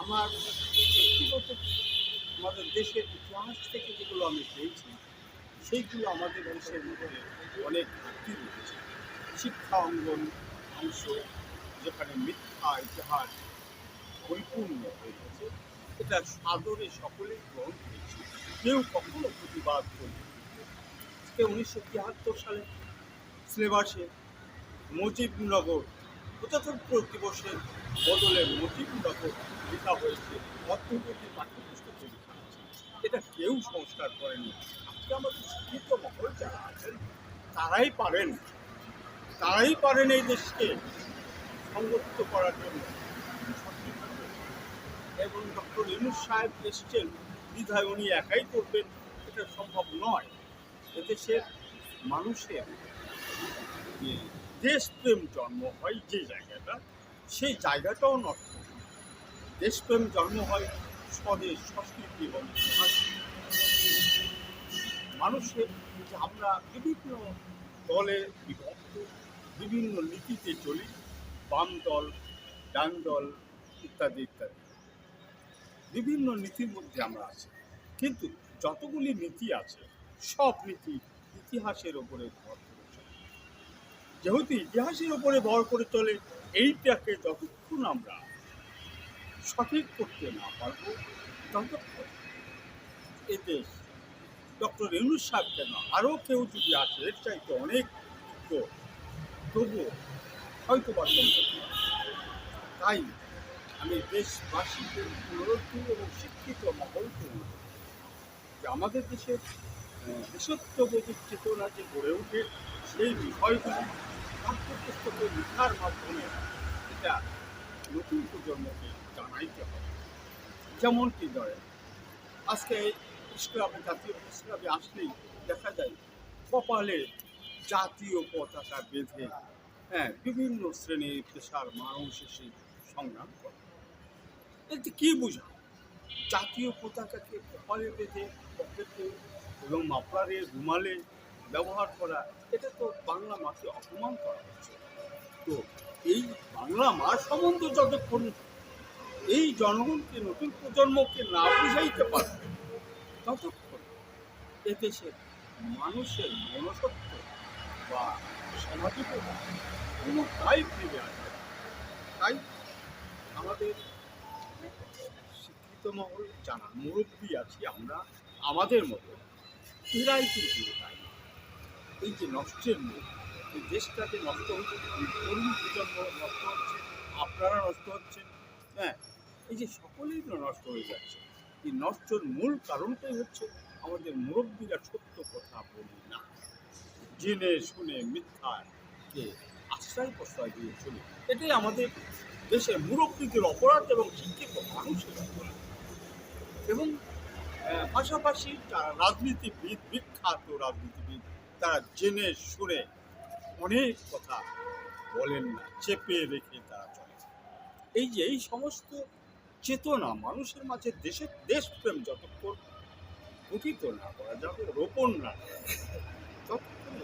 আমার ব্যক্তিগত আমাদের দেশের ইতিহাস থেকে যেগুলো আমি পেয়েছি, সেইগুলো আমাদের দেশের মধ্যে অনেক ঘাটতি রয়েছে। শিক্ষা অঙ্গন অংশ, যেখানে মিথ্যা, ইতিহাস পরিপূর্ণ হয়ে গেছে। এটা সাদরে সকলেই গ্রহণ করেছে। কেউ কখনো প্রতিবাদ আজকে উনিশশো তিয়াত্তর সালে সিলেবাসে মুজিবনগর প্রজাতন্ত্র দিবসের বদলে মুজিবনগর লেখা হয়েছে অর্থনীতি পাঠ্যপুস্তকে লেখা আছে এটা কেউ সংস্কার করেনি। আজকে আমাদের শিক্ষিত মহল যারা আছেন, তারাই পারেন তারাই পারেন এই দেশকে সংগঠিত করার জন্য। এবং ডক্টর ইনুস সাহেব এসছেন, বিধায় উনি একাই করবেন, এটা সম্ভব নয়। এদেশের মানুষের দেশপ্রেম জন্ম হয় যে জায়গাটা সেই জায়গাটাও নষ্ট। দেশপ্রেম জন্ম হয় স্বদেশ, সংস্কৃতি এবং মানুষের যে আমরা বিভিন্ন দলে বিভক্ত, বিভিন্ন নীতিতে চলি, বাম দল, ডান দল ইত্যাদি ইত্যাদি। বিভিন্ন নীতির মধ্যে আমরা আছি। কিন্তু যতগুলি নীতি আছে, সব নীতি ইতিহাসের ওপরে ভর। যেহেতু ইতিহাসের ওপরে ভর করে চলে এইটাকে যতক্ষণ আমরা সঠিক করতে না পারব ততক্ষণ এ দেশ ডক্টর ইউনুস সাহেব কেন আরও কেউ যদি আসে এর চাইতে অনেক যোগ্য তবুও হয়তো বা তাই আমি দেশবাসীকে অনুরোধ করি এবং শিক্ষিত মহলকে অনুরোধ যে আমাদের দেশের আহ, দেশত্ববোধক চেতনা যে গড়ে ওঠে সেই বিষয়গুলি পাঠ্যপুস্তকে লেখার মাধ্যমে এটা নতুন প্রজন্মকে জানাইতে হবে। যেমন কি ধরে আজকে ইসলামে, জাতীয় ইসলামে আসলেই দেখা যায় কপালে জাতীয় পতাকা বেঁধে হ্যাঁ বিভিন্ন শ্রেণির পেশার মানুষ এসে সংগ্রাম করে। এতে কি বোঝায়? জাতীয় পতাকাকে কপালে বেঁধে পকেটে এবং মাফলারে রুমালে ব্যবহার করা, এটা তো বাংলা মাকে অপমান করা হচ্ছে তো এই বাংলা মা সম্বন্ধে যতক্ষণ এই জনগণকে, নতুন প্রজন্মকে না বুঝাইতে পারবে, ততক্ষণ এদেশের মানুষের মনসত্ব বা সামাজিকতা কোনোটাই ফিরে আসবে। তাই আমাদের শিক্ষিত মহল, যারা মুরব্বী আছি আমরা, আমাদের মতো, এরাই কিন্তু তাই এই যে নষ্টের মুখ, এই দেশটাকে নষ্ট হচ্ছে তরুণ প্রজন্ম নষ্ট হচ্ছে, আপনারা নষ্ট হচ্ছেন হ্যাঁ এই যে সকলেই তো নষ্ট হয়ে যাচ্ছে। এই নষ্টর মূল কারণটাই হচ্ছে আমাদের মুরব্বীরা সত্য কথা বলি না। জেনে শুনে মিথ্যাকে আশ্রয় প্রশ্রয় দিয়ে চলে। এটাই আমাদের দেশের মুরব্বীদের অপরাধ এবং শিক্ষিত মানুষের এবং পাশাপাশি রাজনীতিবিদ, বিখ্যাত রাজনীতিবিদ তারা জেনে শুনে অনেক কথা বলেন না, চেপে রেখে তারা চলে এই যে, এই সমস্ত চেতনা মানুষের মাঝে দেশের দেশপ্রেম যতক্ষণ গঠিত না করা যাবে, রোপণ না ততক্ষণ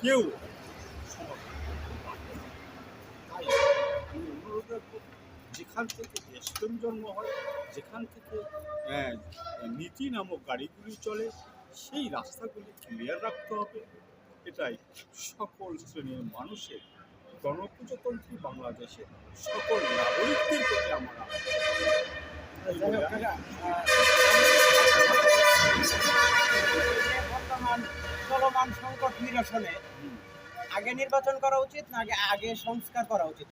কেউ যেখান থেকে দেশপ্রেম জন্ম হয়, যেখান থেকে নীতি নামক গাড়িগুলি চলে সেই রাস্তাগুলি ক্লিয়ার রাখতে হবে। এটাই সকল শ্রেণির মানুষের গণপ্রজাতন্ত্রী বাংলাদেশের সকল নাগরিকদের প্রতি আমরা বর্তমান চলমান সংকট নিরসনে আগে নির্বাচন করা উচিত না আগে আগে সংস্কার করা উচিত?